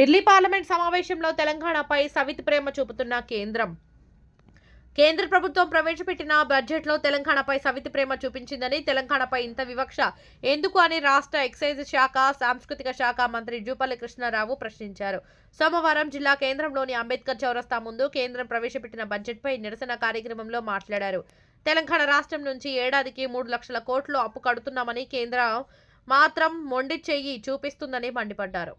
Delhi parliament సమావేశంలో తెలంగాణపై సవితి ప్రేమ చూపుతున్న కేంద్రం. కేంద్ర ప్రభుత్వం ప్రవేశపెట్టిన బడ్జెట్లో తెలంగాణపై సవితి ప్రేమ చూపించిందని తెలంగాణపై ఇంత వివక్ష ఎందుకు అని రాష్ట్ర ఎక్సైజ్ శాఖ సాంస్కృతిక శాఖ మంత్రి జూపల్లి కృష్ణారావు ప్రశ్నించారు. సోమవారం జిల్లా కేంద్రంలోని అంబేద్కర్ చౌరస్తా ముందు కేంద్రం ప్రవేశపెట్టిన బడ్జెట్పై నిరసన కార్యక్రమంలో మాట్లాడారు. తెలంగాణ రాష్ట్రం నుంచి ఏడాదికి మూడు లక్షల కోట్లు అప్పు కడుతున్నామని కేంద్రం మాత్రం మొండి చెయ్యి చూపిస్తుందని మండిపడ్డారు.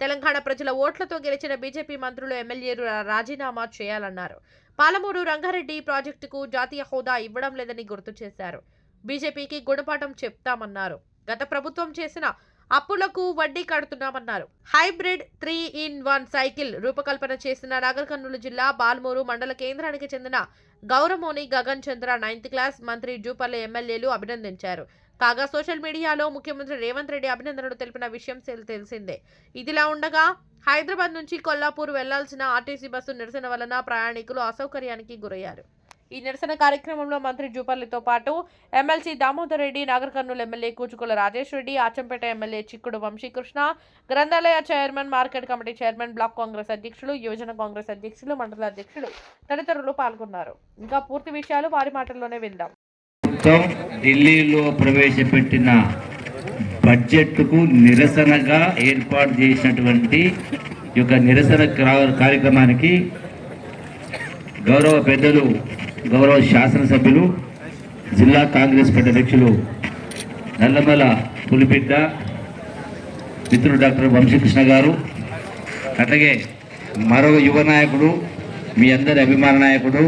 తెలంగాణ ప్రజల ఓట్లతో గెలిచిన బీజేపీ మంత్రులు ఎమ్మెల్యేలు రాజీనామా చేయాలన్నారు. పాలమూరు రంగారెడ్డి ప్రాజెక్టుకు జాతీయ హోదా ఇవ్వడం లేదని గుర్తు చేశారు. బీజేపీకి గుణపాఠం చెప్తామన్నారు. గత ప్రభుత్వం చేసిన అప్పులకు వడ్డీ కడుతున్నామన్నారు. Hybrid three in one cycle రూపకల్పన చేసిన నాగర్ కర్నూలు జిల్లా బాల్మూరు మండల కేంద్రానికి చెందిన గౌరమోని గగన్ చంద్ర నైన్త్ క్లాస్ మంత్రి జూపల్లి ఎమ్మెల్యేలు అభినందించారు. కాగా సోషల్ మీడియాలో ముఖ్యమంత్రి రేవంత్ రెడ్డి అభినందనలు తెలిపిన విషయం తెలిసిందే. ఇదిలా ఉండగా హైదరాబాద్ నుంచి కొల్లాపూర్ వెళ్ళాల్సిన ఆర్టీసీ బస్సు నిరసన వలన ప్రయాణికులు అసౌకర్యానికి గురయ్యారు. ఈ నిరసన కార్యక్రమంలో మంత్రి జూపల్లితో పాటు MLC Damodar Reddy Nagar Kurnool MLA Kuchukulla Rajesh Reddy Achampet MLA Chikkudu Vamshikrishna గ్రంథాలయ chairman market committee chairman block Congress అధ్యక్షులు యువజన కాంగ్రెస్ అధ్యక్షులు మండల అధ్యక్షులు తదితరులు పాల్గొన్నారు. ఇంకా పూర్తి విషయాలు వారి మాటల్లోనే విందాం. ఢిల్లీలో ప్రవేశపెట్టిన బడ్జెట్కు నిరసనగా ఏర్పాటు చేసినటువంటి ఈ యొక్క నిరసన కార్యక్రమానికి గౌరవ పెద్దలు గౌరవ శాసనసభ్యులు జిల్లా కాంగ్రెస్ పార్టీ అధ్యక్షులు నల్లమల పులిపిడ్డ మిత్రుడు డాక్టర్ వంశీకృష్ణ గారు అట్లాగే మరో యువ నాయకుడు మీ అందరి అభిమాన నాయకుడు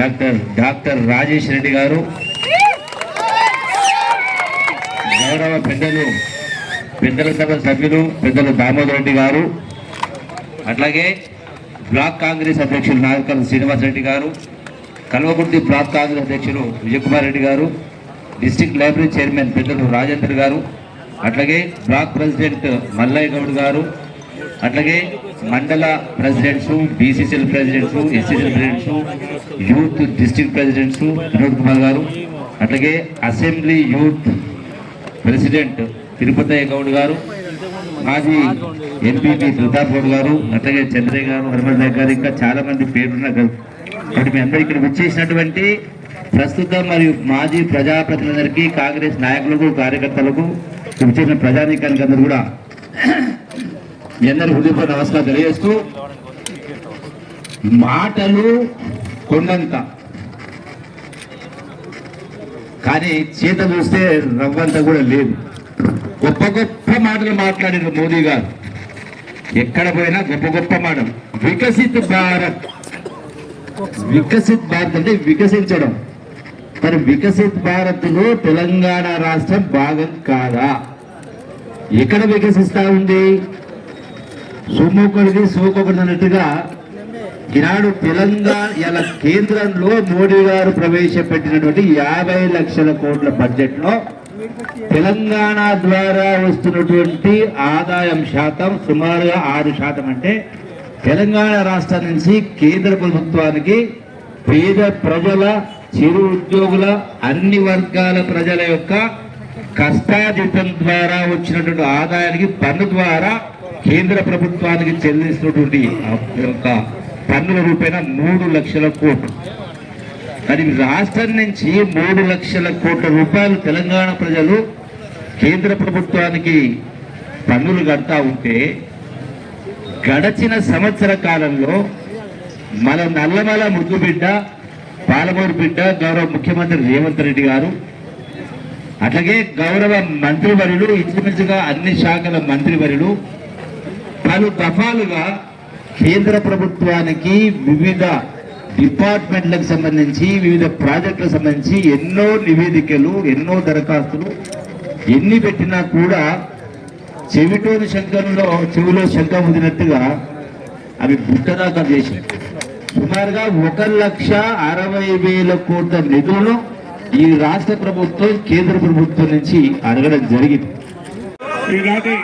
డాక్టర్ డాక్టర్ రాజేష్ రెడ్డి గారు. గౌరవ పెద్దలు పెద్దల సభ సభ్యులు పెద్దలు దామోదర్ రెడ్డి గారు. అట్లాగే బ్లాక్ కాంగ్రెస్ అధ్యక్షులు నాగకల్ శ్రీనివాస్ రెడ్డి గారు. కల్వకుర్తి ప్రాంత కాంగ్రెస్ అధ్యక్షులు విజయకుమార్ రెడ్డి గారు డిస్టిక్ లైబ్రరీ చైర్మన్ పెద్దలు రాజేందర్ గారు అట్లాగే బ్లాక్ ప్రెసిడెంట్ మల్లయ్య గౌడ్ గారు అట్లాగే మండల presidents BCCL presidents SCCL presidents youth district presidents Vinod Kumar గారు అట్లాగే assembly youth president Tirupathaiah Goud గారు మాజీ ఎంపీపీ ప్రతాప్ గౌడ్ గారు అట్లాగే చంద్రయ్య గారు హనుమంతయ్య గారు ఇంకా చాలా మంది పేరున్న గ- కాబట్టి మీ అందరూ ఇక్కడ వచ్చేసినటువంటి ప్రస్తుత మరియు మాజీ ప్రజాప్రతినిధులకి కాంగ్రెస్ నాయకులకు కార్యకర్తలకు ఇక్కడ విచ్చేసిన ప్రజానీకానికి అందరూ కూడా మీ అందరి హృదయపూర్వ నమస్కారం తెలియజేస్తూ మాటలు కొండంత. కానీ చేత చూస్తే రవ్వంత కూడా లేదు. గొప్ప గొప్ప మాటలు మాట్లాడారు మోదీ గారు. ఎక్కడ పోయినా గొప్ప గొప్ప మాట వికసిత్ భారత్. వికసిత్ భారత్ అంటే వికసించడం. మరి వికసిత్ భారత్లో తెలంగాణ రాష్ట్రం భాగం కాదా? ఎక్కడ వికసిస్తా ఉంది? సొమ్మొకరిది సోకొకటి అన్నట్టుగా ఈనాడు తెలంగాణ ఇలా కేంద్రంలో మోడీ గారు ప్రవేశపెట్టినటువంటి యాభై లక్షల కోట్ల బడ్జెట్లో తెలంగాణ ద్వారా వస్తున్నటువంటి ఆదాయం శాతం సుమారుగా ఆరు శాతం అంటే తెలంగాణ రాష్ట్రం నుంచి కేంద్ర ప్రభుత్వానికి పేద ప్రజల చిరు ఉద్యోగుల అన్ని వర్గాల ప్రజల యొక్క కష్టాజితం ద్వారా వచ్చినటువంటి ఆదాయానికి పన్ను ద్వారా కేంద్ర ప్రభుత్వానికి చెల్లిస్తున్నటువంటి యొక్క పన్నుల రూపేణ మూడు లక్షల కోట్లు. మరి రాష్ట్రం నుంచి మూడు లక్షల కోట్ల రూపాయలు తెలంగాణ ప్రజలు కేంద్ర ప్రభుత్వానికి పన్నులు కడతా ఉంటే గడచిన సంవత్సర కాలంలో మన నల్లమల ముద్దు బిడ్డ పాలమూరు బిడ్డ గౌరవ ముఖ్యమంత్రి రేవంత్ రెడ్డి గారు అట్లాగే గౌరవ మంత్రివర్యులు ఇంచుమించుగా అన్ని శాఖల మంత్రివర్యులు పలు దఫాలుగా కేంద్ర ప్రభుత్వానికి వివిధ డిపార్ట్మెంట్లకు సంబంధించి వివిధ ప్రాజెక్టులకు సంబంధించి ఎన్నో నివేదికలు ఎన్నో దరఖాస్తులు ఎన్ని పెట్టినా కూడా చెవిటూరు శంఖంలో చెవిలో శంఖం వదినట్టుగా అవి బుట్టదాకా చేసింది సుమారుగా ఒక లక్ష అరవై వేల కోట్ల నిధులను ఈ రాష్ట్ర ప్రభుత్వం కేంద్ర ప్రభుత్వం నుంచి అడగడం జరిగింది. ఈనాటి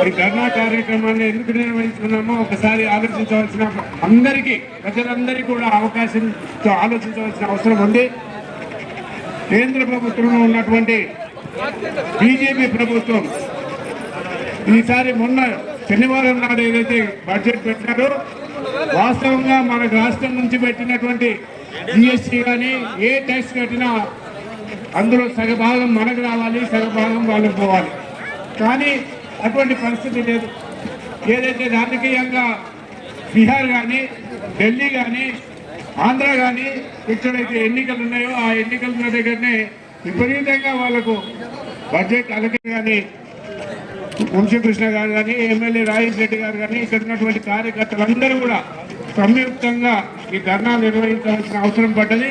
ఈ ధర్నా కార్యక్రమాన్ని ఎందుకు నిర్వహిస్తున్నామో ఒకసారి ఆలోచించవలసిన అందరికీ ప్రజలందరికీ కూడా అవకాశంతో ఆలోచించవలసిన అవసరం ఉంది. కేంద్ర ప్రభుత్వంలో ఉన్నటువంటి బీజేపీ ప్రభుత్వం ఈసారి మొన్న శనివారం నాడు ఏదైతే బడ్జెట్ పెట్టారో వాస్తవంగా మన రాష్ట్రం నుంచి పెట్టినటువంటి జిఎస్టీ కానీ ఏ ట్యాక్స్ కట్టినా అందులో సగభాగం మనకు రావాలి సగభాగం వాళ్ళకి పోవాలి. కానీ అటువంటి పరిస్థితి లేదు. ఏదైతే రాజకీయంగా బీహార్ కానీ ఢిల్లీ కానీ ఆంధ్ర కానీ ఎక్కడైతే ఎన్నికలు ఉన్నాయో ఆ ఎన్నికలున్న దగ్గరనే విపరీతంగా వాళ్ళకు బడ్జెట్ అలకే కానీ వంశీకృష్ణ గారు కానీ ఎమ్మెల్యే రాజేష్ రెడ్డి గారు కానీ ఇక్కడ ఉన్నటువంటి కార్యకర్తలందరూ కూడా సంయుక్తంగా ఈ ధర్నా నిర్వహించాల్సిన అవసరం పడ్డది.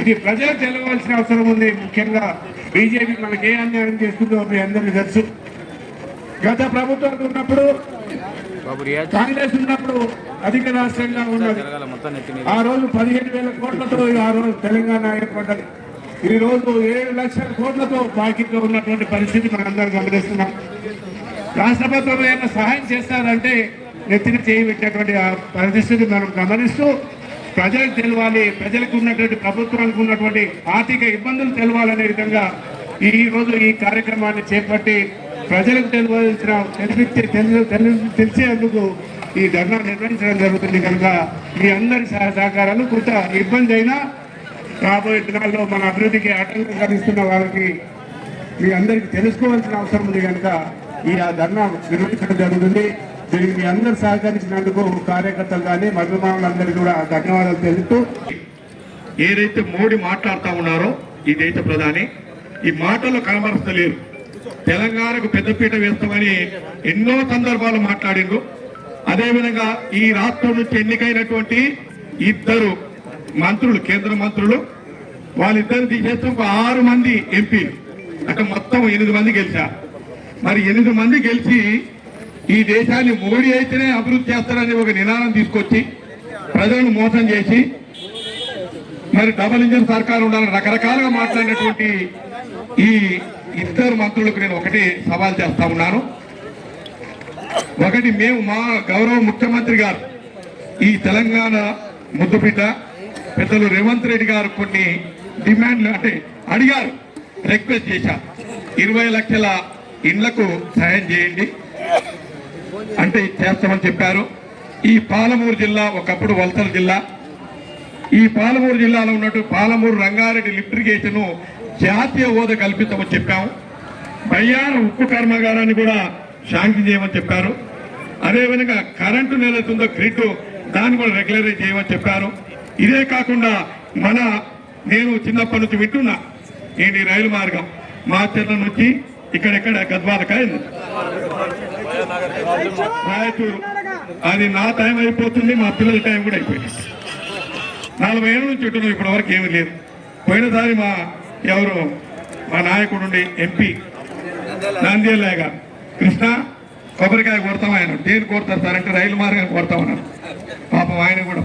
ఇది ప్రజలకు తెలవాల్సిన అవసరం ఉంది. ముఖ్యంగా బీజేపీ మనకి ఏ అన్యాయం చేస్తుందో మీ అందరికీ తెలుసు. గత ప్రభుత్వం ఉన్నప్పుడు కాంగ్రెస్ ఉన్నప్పుడు అధిక రాష్ట్రంగా ఉన్నది. ఆ రోజు పదిహేను వేల కోట్లతో ఆ రోజు తెలంగాణ ఏర్పడ్డది. ఈ రోజు ఏడు లక్షల కోట్లతో బాకీగా ఉన్నటువంటి పరిస్థితి మనందరం గమనిస్తున్నాం. రాష్ట్ర ప్రభుత్వం ఏమైనా సహాయం చేస్తారంటే నెత్తిన చేయి పెట్టేటువంటి ఆ పరిస్థితి మనం గమనిస్తూ ప్రజలకు తెలవాలి ప్రజలకు ఉన్నటువంటి ప్రభుత్వానికి ఉన్నటువంటి ఆర్థిక ఇబ్బందులు తెలవాలనే విధంగా ఈ రోజు ఈ కార్యక్రమాన్ని చేపట్టి ప్రజలకు తెలియవలసిన తెలిపించే తెలిసేందుకు ఈ ధర్నా నిర్వహించడం జరుగుతుంది కనుక మీ అందరి సహ సహకారాలు కొంత ఇబ్బంది అయినా రాబోయే దినాల్లో మన అభివృద్ధికి ఆటంకం కలిగిస్తున్న వారికి మీ అందరికీ తెలుసుకోవాల్సిన అవసరం ఉంది కనుక ఈ ఆ ధర్నా నిర్వహించడం జరుగుతుంది. దీనికి మీ అందరు సహకరించినందుకు కార్యకర్తలు కానీ మధుమానులందరికీ కూడా ధన్యవాదాలు తెలుపుతూ ఏదైతే మోడీ మాట్లాడుతూ ఉన్నారో ఇదైతే ప్రధాని ఈ మాటలు కనబరచలేరు. తెలంగాణకు పెద్దపీట వేస్తామని ఎన్నో సందర్భాలు మాట్లాడిండ్రు. అదేవిధంగా ఈ రాష్ట్రం నుంచి ఎన్నికైనటువంటి ఇద్దరు మంత్రులు కేంద్ర మంత్రులు వాళ్ళిద్దరు తీసేస్తే ఒక ఆరు మంది ఎంపీలు. అంటే మొత్తం ఎనిమిది మంది గెలిచారు మరి ఎనిమిది మంది గెలిచి ఈ దేశాన్ని మోడీ అయితేనే అభివృద్ధి చేస్తారని ఒక నినాదం తీసుకొచ్చి ప్రజలను మోసం చేసి మరి డబల్ ఇంజిన్ సర్కార్ ఉండాలని రకరకాలుగా మాట్లాడినటువంటి ఈ ఇద్దరు మంత్రులకు నేను ఒకటి సవాల్ చేస్తా ఉన్నాను. ఒకటి మేము మా గౌరవ ముఖ్యమంత్రి గారు ఈ తెలంగాణ ముద్దుబిడ్డ పెద్దలు రేవంత్ రెడ్డి గారు కొన్ని డిమాండ్లు అంటే అడిగారు. రిక్వెస్ట్ చేశారు ఇరవై లక్షల ఇండ్లకు సహాయం చేయండి. అంటే చేస్తామని చెప్పారు. ఈ పాలమూరు జిల్లా ఒకప్పుడు వలసల జిల్లా. ఈ పాలమూరు జిల్లాలో ఉన్నట్టు పాలమూరు రంగారెడ్డి లిఫ్టిగేషన్ జాతీయ హోదా కల్పిస్తామని చెప్పాము బయ్యార ఉక్కు కర్మాగారాన్ని కూడా శాంక్షన్ చేయమని చెప్పారు. అదేవిధంగా కరెంటు నెలవుతుందో గ్రిడ్ దాన్ని కూడా రెగ్యులరైజ్ చేయమని చెప్పారు. ఇదే కాకుండా మన నేను చిన్నప్పటి నుంచి వింటున్నా ఏంటి రైలు మార్గం? మాచర్ల నుంచి ఇక్కడెక్కడ గద్వాలక రాయచూరు. అది నా టైం అయిపోతుంది మా పిల్లల టైం కూడా అయిపోయింది. నలభై ఏళ్ళ నుంచి ఉంటున్నాం ఇప్పటి వరకు ఏమీ లేదు. పోయినసారి మా ఎవరు మా నాయకుడు ఉండి ఎంపీ నంద్యాల గారు. కృష్ణ కొబ్బరికాయ కొడతాం ఆయన. దేని కొడతారు సార్ అంటే రైలు మార్గాన్ని కొడతామన్నారు పాపం ఆయన కూడా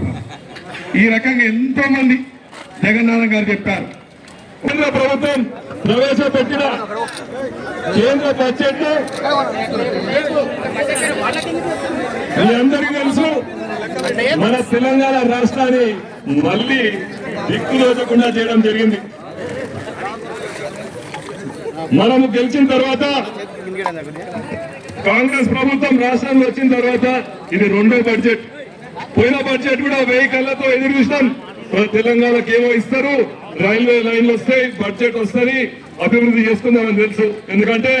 ఈ రకంగా ఎంతోమంది జగన్నాథం గారు చెప్పారు. కేంద్ర ప్రభుత్వం ప్రవేశపెట్టిన కేంద్ర బడ్జెట్ మీ అందరికీ తెలుసు. మన తెలంగాణ రాష్ట్రాన్ని మళ్ళీ దిక్కులోచకుండా చేయడం జరిగింది. మనము గెలిచిన తర్వాత కాంగ్రెస్ ప్రభుత్వం రాష్ట్రంలో వచ్చిన తర్వాత ఇది రెండో బడ్జెట్. పోయిన బడ్జెట్ కూడా వెయ్యి కళ్ళతో ఎదురు చూసినాం తెలంగాణకి ఏమో ఇస్తారు. రైల్వే లైన్లు వస్తాయి బడ్జెట్ వస్తుంది అభివృద్ధి చేసుకుందామని తెలుసు. ఎందుకంటే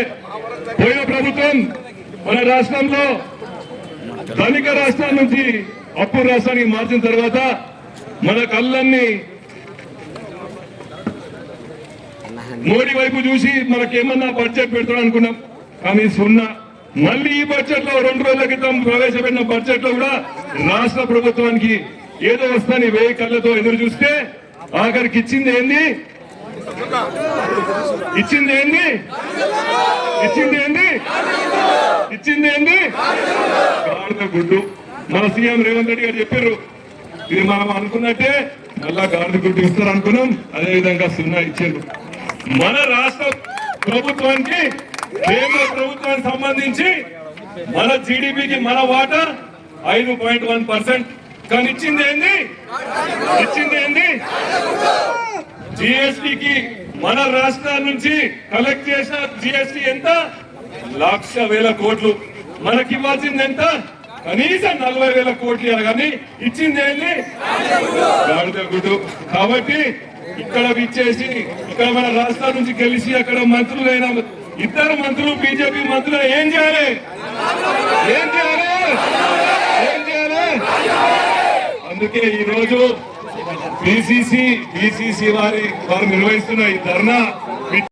పోయిన ప్రభుత్వం మన రాష్ట్రంలో ధనిక రాష్ట్రం నుంచి అప్పు రాష్ట్రానికి మార్చిన తర్వాత మన కళ్ళన్నీ మోడీ వైపు చూసి మనకేమన్నా బడ్జెట్ పెడతాడు అనుకున్నాం. కానీ సున్నా. మళ్ళీ ఈ బడ్జెట్లో రెండు రోజుల క్రితం ప్రవేశపెట్టిన బడ్జెట్లో కూడా రాష్ట్ర ప్రభుత్వానికి ఏదో వస్తాను వేయి కళ్ళతో ఎదురు చూస్తే ఆఖరికి ఇచ్చింది ఏంది? ఇచ్చింది ఏంది? ఇచ్చింది ఏంది? ఇచ్చింది ఏంది? గాడిద గుడ్డు. మన సీఎం రేవంత్ రెడ్డి గారు చెప్పారు. ఇది మనం అనుకున్నట్టే మళ్ళా గాడిద గుడ్డు ఇస్తారు అనుకున్నాం అదేవిధంగా సున్నా ఇచ్చారు. మన రాష్ట్ర ప్రభుత్వానికి కేంద్ర ప్రభుత్వానికి సంబంధించి మన జీడిపికి మన వాటా ఐదు పాయింట్ వన్ పర్సెంట్. కానీ ఇచ్చింది ఏంది? ఇచ్చింది ఏంది? జిఎస్టికి మన రాష్ట్రాల నుంచి కలెక్ట్ చేసిన జిఎస్టి ఎంత? లక్ష వేల కోట్లు. మనకి ఇవ్వాల్సింది ఎంత? కనీసం నలభై వేల కోట్లు ఇవ్వాలి కానీ ఇచ్చింది ఏంది? గాడిద గుడ్డు కాబట్టి ఇక్కడ ఇచ్చేసి ఇక్కడ మన రాష్ట్రం నుంచి గెలిచి అక్కడ మంత్రులైన ఇద్దరు మంత్రులు బీజేపీ మంత్రులు ఏం చేయాలి? ఏం చేయాలి? ఏం చేయాలి? అందుకే ఈ రోజు పిసిసి బీసీసీ వారి వారు నిర్వహిస్తున్న ఈ ధర్నా